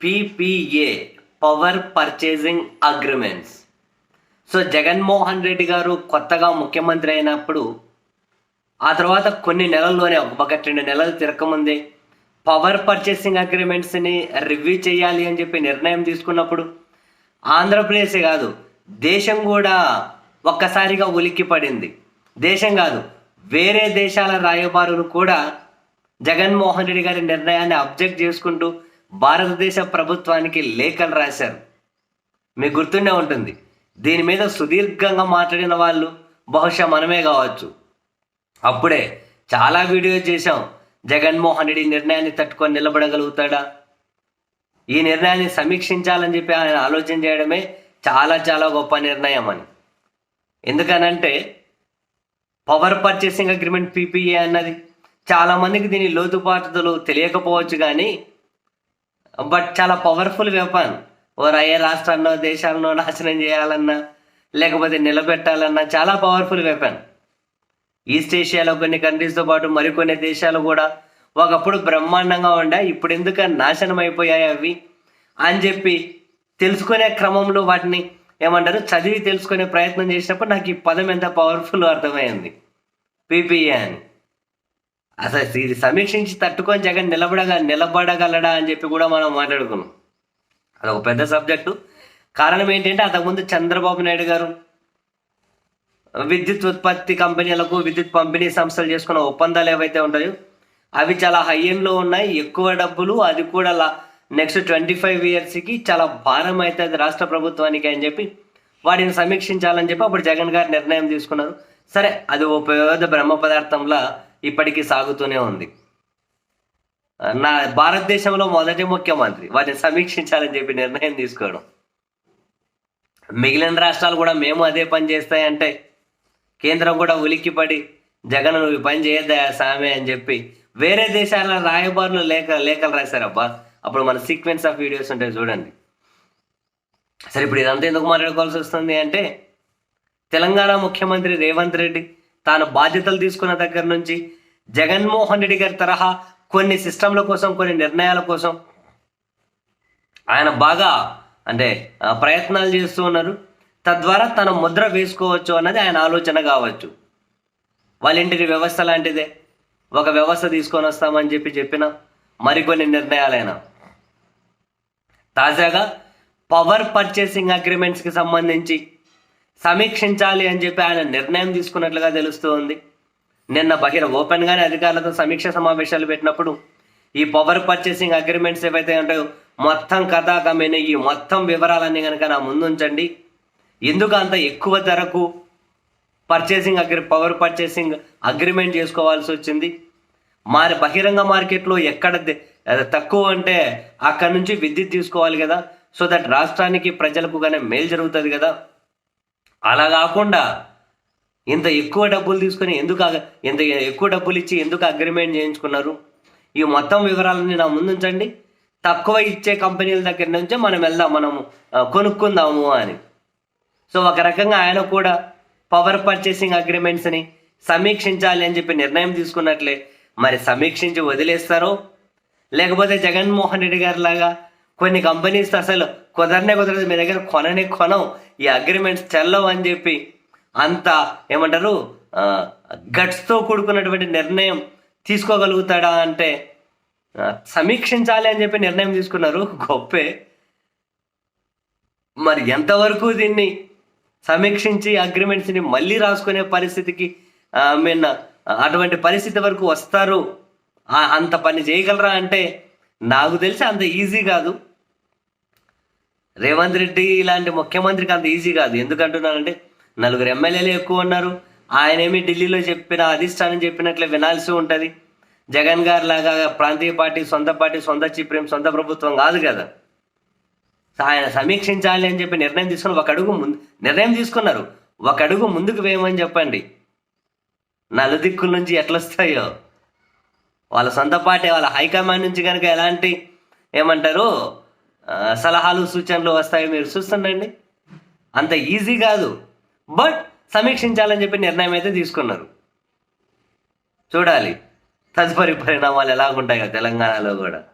PPA power purchasing agreements. So Jaganmohan Reddy garu కొత్తగా ముఖ్యమంత్రి అయినప్పుడు ఆ తర్వాత కొన్ని నెలల్లోనే ఒకటి రెండు నెలలు తిరగముందే పవర్ పర్చేసింగ్ అగ్రిమెంట్స్ని రివ్యూ చేయాలి అని చెప్పి నిర్ణయం తీసుకున్నప్పుడు ఆంధ్రప్రదేశే కాదు దేశం కూడా ఒక్కసారిగా ఉలిక్కి పడింది. దేశం కాదు వేరే దేశాల రాయబారులు కూడా జగన్మోహన్ రెడ్డి గారి నిర్ణయాన్ని అబ్జెక్ట్ చేసుకుంటూ భారతదేశ ప్రభుత్వానికి లేఖలు రాశారు. మీకు గుర్తుండే ఉంటుంది. దీని మీద సుదీర్ఘంగా మాట్లాడిన వాళ్ళు బహుశా మనమే కావచ్చు. అప్పుడే చాలా వీడియో చేశాం. జగన్మోహన్ రెడ్డి నిర్ణయాన్ని తట్టుకొని నిలబడగలుగుతాడా? ఈ నిర్ణయాన్ని సమీక్షించాలని చెప్పి ఆయన ఆలోచన చేయడమే చాలా చాలా గొప్ప నిర్ణయం అని. ఎందుకనంటే పవర్ పర్చేసింగ్ అగ్రిమెంట్ పీపీఏ అన్నది. చాలామందికి దీని లోతుపాటుదలు తెలియకపోవచ్చు కానీ బట్ చాలా పవర్ఫుల్ వెపన్ ఓ ఏ రాష్ట్రాల్లో దేశాలను నాశనం చేయాలన్నా లేకపోతే నిలబెట్టాలన్నా చాలా పవర్ఫుల్ వెపన్ ఈస్ట్ ఏషియాలో కొన్ని కంట్రీస్తో పాటు మరికొన్ని దేశాలు కూడా ఒకప్పుడు బ్రహ్మాండంగా ఉండే ఇప్పుడు ఎందుకు నాశనం అయిపోయాయి అవి అని చెప్పి తెలుసుకునే క్రమంలో వాటిని ఏమంటారు? చదివి తెలుసుకునే ప్రయత్నం చేసినప్పుడు నాకు ఈ పదం ఎంత పవర్ఫుల్ అర్థమైంది పీపీఏ అని. అసలు ఇది సమీక్షించి తట్టుకొని జగన్ నిలబడగా నిలబడగలడా అని చెప్పి కూడా మనం మాట్లాడుకున్నాం. అదొక పెద్ద సబ్జెక్టు. కారణం ఏంటంటే అంతకుముందు చంద్రబాబు నాయుడు గారు విద్యుత్ ఉత్పత్తి కంపెనీలకు విద్యుత్ పంపిణీ సంస్థలు చేసుకున్న ఒప్పందాలు ఏవైతే ఉంటాయో అవి చాలా హై ఎండ్లో ఉన్నాయి. ఎక్కువ డబ్బులు అది కూడా నెక్స్ట్ ట్వంటీ ఫైవ్ ఇయర్స్కి చాలా భారం అవుతుంది రాష్ట్ర ప్రభుత్వానికి అని చెప్పి వాటిని సమీక్షించాలని చెప్పి అప్పుడు జగన్ గారు నిర్ణయం తీసుకున్నారు. సరే అది ఓ పెద్ద బ్రహ్మ పదార్థంలా ఇప్పటికీ సాగుతూనే ఉంది. నా భారతదేశంలో మొదటి ముఖ్యమంత్రి వాటిని సమీక్షించాలని చెప్పి నిర్ణయం తీసుకోవడం. మిగిలిన రాష్ట్రాలు కూడా మేము అదే పని చేస్తాయంటే కేంద్రం కూడా ఉలిక్కిపడి జగన్ నువ్వు ఈ పని చేయొద్దా సామె అని చెప్పి వేరే దేశాల రాయబారులు లేఖ లేఖలు రాశారబ్బా. అప్పుడు మన సీక్వెన్స్ ఆఫ్ వీడియోస్ ఉంటాయి చూడండి. సరే ఇప్పుడు ఇదంతా ఎందుకు మాట్లాడుకోవాల్సి వస్తుంది అంటే తెలంగాణ ముఖ్యమంత్రి రేవంత్ రెడ్డి తాను బాధ్యతలు తీసుకున్న దగ్గర నుంచి జగన్మోహన్ రెడ్డి గారి తరహా కొన్ని సిస్టంల కోసం కొన్ని నిర్ణయాల కోసం ఆయన బాగా అంటే ప్రయత్నాలు చేస్తూ ఉన్నారు. తద్వారా తన ముద్ర వేసుకోవచ్చు అన్నది ఆయన ఆలోచన కావచ్చు. వాళ్ళ ఇంటికి వ్యవస్థ లాంటిదే. ఒక వ్యవస్థ తీసుకొని వస్తామని చెప్పి చెప్పిన మరికొన్ని నిర్ణయాలైనా. తాజాగా పవర్ పర్చేసింగ్ అగ్రిమెంట్స్కి సంబంధించి సమీక్షించాలి అని చెప్పి ఆయన నిర్ణయం తీసుకున్నట్లుగా తెలుస్తోంది. నిన్న బహిర ఓపెన్గానే అధికారులతో సమీక్ష సమావేశాలు పెట్టినప్పుడు ఈ పవర్ పర్చేసింగ్ అగ్రిమెంట్స్ ఏవైతే ఉంటాయో మొత్తం కథాకమైన ఈ మొత్తం వివరాలన్నీ కనుక నా ముందు ఉంచండి ఎందుకు అంత ఎక్కువ ధరకు purchasing agri power purchasing agreement చేసుకోవాల్సి వచ్చింది? మరి బహిరంగ మార్కెట్లో ఎక్కడ తక్కువ అంటే అక్కడ నుంచి విద్యుత్ తీసుకోవాలి కదా. సో దట్ రాష్ట్రానికి ప్రజలకు కానీ మేలు జరుగుతుంది కదా. అలా కాకుండా ఇంత ఎక్కువ డబ్బులు తీసుకొని ఎందుకు అగ- ఇంత ఎక్కువ డబ్బులు ఇచ్చి ఎందుకు అగ్రిమెంట్ చేయించుకున్నారు? ఈ మొత్తం వివరాలన్నీ నా ముందు ఉంచండి. తక్కువ ఇచ్చే కంపెనీల దగ్గర నుంచే మనం వెళ్దాం మనము కొనుక్కుందాము అని. సో ఒక రకంగా ఆయన కూడా పవర్ పర్చేసింగ్ అగ్రిమెంట్స్ని సమీక్షించాలి అని చెప్పి నిర్ణయం తీసుకున్నట్లే. మరి సమీక్షించి వదిలేస్తారో? లేకపోతే జగన్మోహన్ రెడ్డి గారి లాగా కొన్ని కంపెనీస్ అసలు కుదరనే కుదరదు. మీ దగ్గర కొననే కొనం ఈ అగ్రిమెంట్స్ చెల్లవు అని చెప్పి అంత ఏమంటారు? గట్స్తో కూడుకున్నటువంటి నిర్ణయం తీసుకోగలుగుతాడా అంటే సమీక్షించాలి అని చెప్పి నిర్ణయం తీసుకున్నారు. గొప్పే. మరి ఎంతవరకు దీన్ని సమీక్షించి అగ్రిమెంట్స్ని మళ్ళీ రాసుకునే పరిస్థితికి మీన్ అటువంటి పరిస్థితి వరకు వస్తారు? అంత పని చేయగలరా అంటే నాకు తెలిసి అంత ఈజీ కాదు. రేవంత్ రెడ్డి ఇలాంటి ముఖ్యమంత్రికి అంత ఈజీ కాదు. ఎందుకంటున్నానంటే నలుగురు ఎమ్మెల్యేలు ఎక్కువ ఉన్నారు. ఆయనేమి ఢిల్లీలో చెప్పిన అధిష్టానం చెప్పినట్లే వినాల్సి ఉంటుంది. జగన్ గారు లాగా ప్రాంతీయ పార్టీ సొంత పార్టీ సొంత చిప్రేం సొంత ప్రభుత్వం కాదు కదా. ఆయన సమీక్షించాలి అని చెప్పి నిర్ణయం తీసుకుని ఒక అడుగు ముందు నిర్ణయం తీసుకున్నారు. ఒక అడుగు ముందుకు వేయమని చెప్పండి. నలుదిక్కుల నుంచి ఎట్లొస్తాయో. వాళ్ళ సొంత పార్టీ వాళ్ళ హైకమాండ్ నుంచి కనుక ఎలాంటి ఏమంటారు? సలహాలు సూచనలు వస్తాయో మీరు చూస్తుండండి. అంత ఈజీ కాదు. బట్ సమీక్షించాలని చెప్పి నిర్ణయం అయితే తీసుకున్నారు. చూడాలి. తదుపరి పరిణామాలు ఎలాగుంటాయో తెలంగాణలో కూడా.